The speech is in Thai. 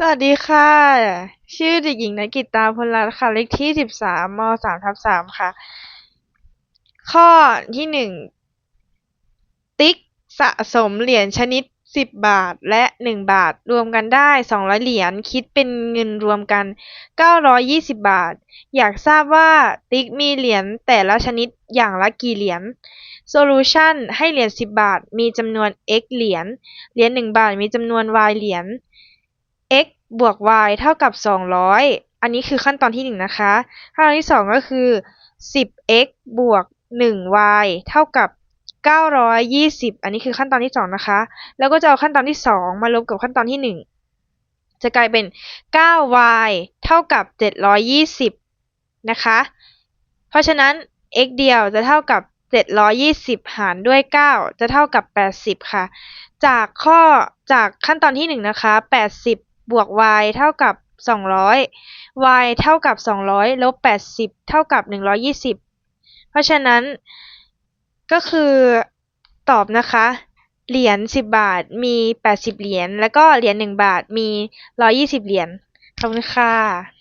สวัสดีค่ะ ชื่อเด็กหญิงนกิตาพลรัตน์ค่ะ เลขที่สิบสามมสามทับสามค่ะ ข้อที่หนึ่ง ติ๊กสะสมเหรียญชนิดสิบบาทและหนึ่งบาท รวมกันได้สองร้อยเหรียญ คิดเป็นเงินรวมกันเก้าร้อยี่สิบบาท อยากทราบว่าติ๊กมีเหรียญแต่ละชนิดอย่างละกี่เหรียญ Solution ให้เหรียญสิบบาท มีจำนวน x เหรียญ เหรียญหนึ่งบาท มีจำนวน y เหรียญ x บวก y เท่ากับสองร้อยอันนี้คือขั้นตอนที่หนึ่งนะคะขั้นตอนที่สองก็คือสิบ x บวกหนึ่ง y เท่ากับเก้าร้อยยี่สิบอันนี้คือขั้นตอนที่สองนะคะ แล้วก็จะเอาขั้นตอนที่สองมาลบกับขั้นตอนที่หนึ่งจะกลายเป็นเก้า y เท่ากับเจ็ดร้อยยี่สิบนะคะ เพราะฉะนั้น x เดียวจะเท่ากับเจ็ดร้อยยี่สิบหารด้วยเก้าจะเท่ากับแปดสิบค่ะ จากข้อจากขั้นตอนที่หนึ่งนะคะแปดสิ บวก y เท่ากับ 200 y เท่ากับ 200ลบ80 เท่ากับ 120 เพราะฉะนั้นก็คือตอบนะคะ เหรียญ10 บาทมี 80 เหรียญแล้วก็เหรียญ1บาทมี 120 เหรียญขอบคุณค่ะ